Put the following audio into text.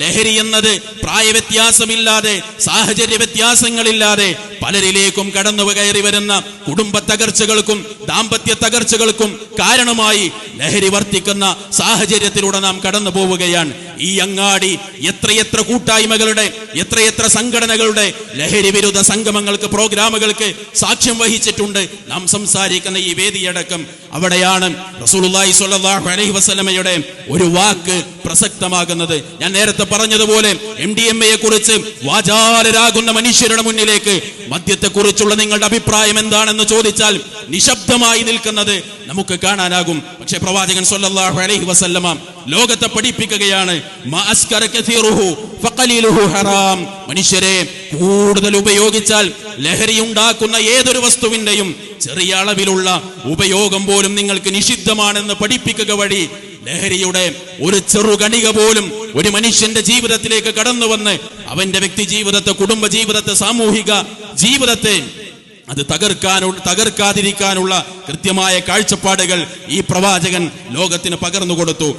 ലഹരി എന്നത് പ്രായവ്യത്യാസമില്ലാതെ സാഹചര്യ വ്യത്യാസങ്ങളില്ലാതെ പലരിലേക്കും കടന്നു കയറി വരുന്ന കുടുംബ തകർച്ചകൾക്കും ദാമ്പത്യ തകർച്ചകൾക്കും കാരണമായി ലഹരി വർത്തിക്കുന്ന സാഹചര്യത്തിലൂടെ നാം കടന്നു പോവുകയാണ്. ഈ അങ്ങാടി എത്രയെത്ര കൂട്ടായ്മകളുടെ എത്രയെത്ര സംഘടനകളുടെ ലഹരി വിരുദ്ധ സംഗമങ്ങൾക്ക് പ്രോഗ്രാമുകൾക്ക് സാക്ഷ്യം വഹിച്ചിട്ടുണ്ട്. നാം സംസാരിക്കുന്ന ഈ വേദിയടക്കം അവിടെയാണ് റസൂലുള്ളാഹി സ്വല്ലല്ലാഹു അലൈഹി വസല്ലമയുടെ ഒരു വാക്ക് പ്രസക്തമാകുന്നത്. ഞാൻ നേരത്തെ പറഞ്ഞതുപോലെ എം ഡി എം എയെ കുറിച്ച് വാചാലരാകുന്ന മനുഷ്യരുടെ മുന്നിലേക്ക് മദ്യത്തെക്കുറിച്ചുള്ള നിങ്ങളുടെ അഭിപ്രായം എന്താണെന്ന് ചോദിച്ചാൽ നിശബ്ദമായി നിൽക്കുന്നത് നമുക്ക് കാണാനാകും. പക്ഷെ പ്രവാചകൻ സല്ലല്ലാഹു അലൈഹി വസല്ലമ ലോകത്തെ പഠിപ്പിക്കുകയാണ് മനുഷ്യരെ കൂടുതൽ ഉപയോഗിച്ചാൽ ലഹരി ഉണ്ടാക്കുന്ന ഏതൊരു വസ്തുവിന്റെയും ചെറിയ അളവിലുള്ള ഉപയോഗം പോലും നിങ്ങൾക്ക് നിഷിദ്ധമാണെന്ന് പഠിപ്പിക്കുക വഴി ലഹരിയുടെ ഒരു ചെറുകണിക പോലും ഒരു മനുഷ്യന്റെ ജീവിതത്തിലേക്ക് കടന്നു വന്ന് അവന്റെ വ്യക്തി ജീവിതത്തെ കുടുംബ ജീവിതത്തെ സാമൂഹിക ജീവിതത്തെ അത് തകർക്കാൻ തകർക്കാതിരിക്കാനുള്ള കൃത്യമായ കാഴ്ചപ്പാടുകൾ ഈ പ്രവാചകൻ ലോകത്തിന് പകർന്നു കൊടുത്തു.